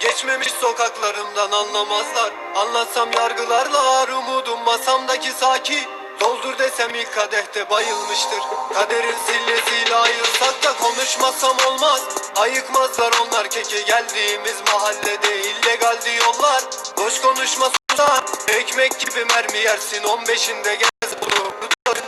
Geçmemiş sokaklarımdan anlamazlar. Anlatsam yargılarlar umudum masamdaki saki. Doldur desem ilk kadehte bayılmıştır. Kaderin sillesiyle ayırsak da konuşmasam olmaz. Ayıkmazlar onlar keke geldiğimiz mahallede illegal diyorlar. Boş konuşma susar Ekmek gibi mermi yersin 15'inde gez bunu.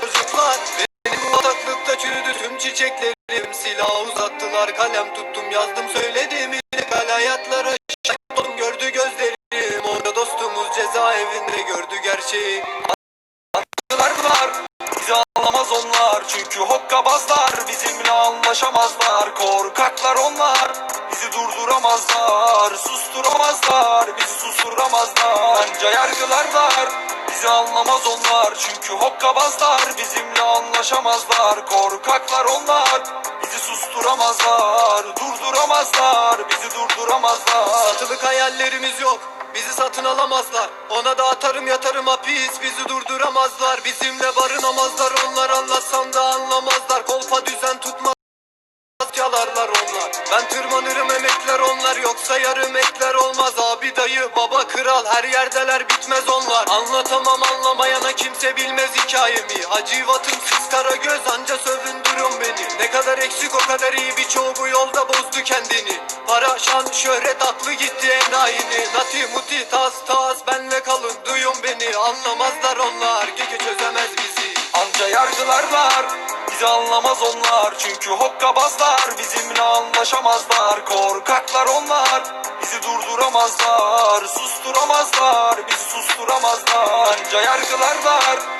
Çocuklar Benim bataklıkta çürüdü tüm çiçeklerim Silah uzattılar kalem tuttum yazdım hayatlara şahit oldum gördü gözlerim Orada dostumuz cezaevinde gördü gerçeği. Saygılar var Bizi anlamaz onlar. Çünkü hokkabazlar Bizimle anlaşamazlar. Korkaklar onlar Bizi durduramazlar. Susturamazlar Bizi susturamazlar. Anca yargılar var Bizi anlamaz onlar. Çünkü hokkabazlar Bizimle anlaşamazlar. Korkaklar onlar susturamazlar Durduramazlar Bizi durduramazlar. Satılık hayallerimiz yok Bizi satın alamazlar. Ona da atarım yatarım hapis Bizi durduramazlar. Bizimle barınamazlar Onlar anlatsam da anlamazlar. Kolpa düzen tutmaz Yalarlar onlar. Ben tırmanırım emekler onlar Yoksa yarım ekler olmaz. Abi dayı baba kral her yerdeler bitmez onlar. Anlatamam anlamayana kimse bilmez hikayemi. Hacivatım siz kara göz anca beni Ne kadar eksik o kadar iyi. Birçoğu bu yolda bozdu kendini. Para şan şöhret aklı gitti enayini. Nati muti tas tas. Benle kalın duyun beni. Anlamazlar onlar gece çözemez bizi. Anca yargılarlar Bizi anlamaz onlar. Çünkü hokkabazlar Bizimle anlaşamazlar. Korkaklar onlar Bizi durduramazlar. Susturamazlar Bizi susturamazlar. Anca yargılarlar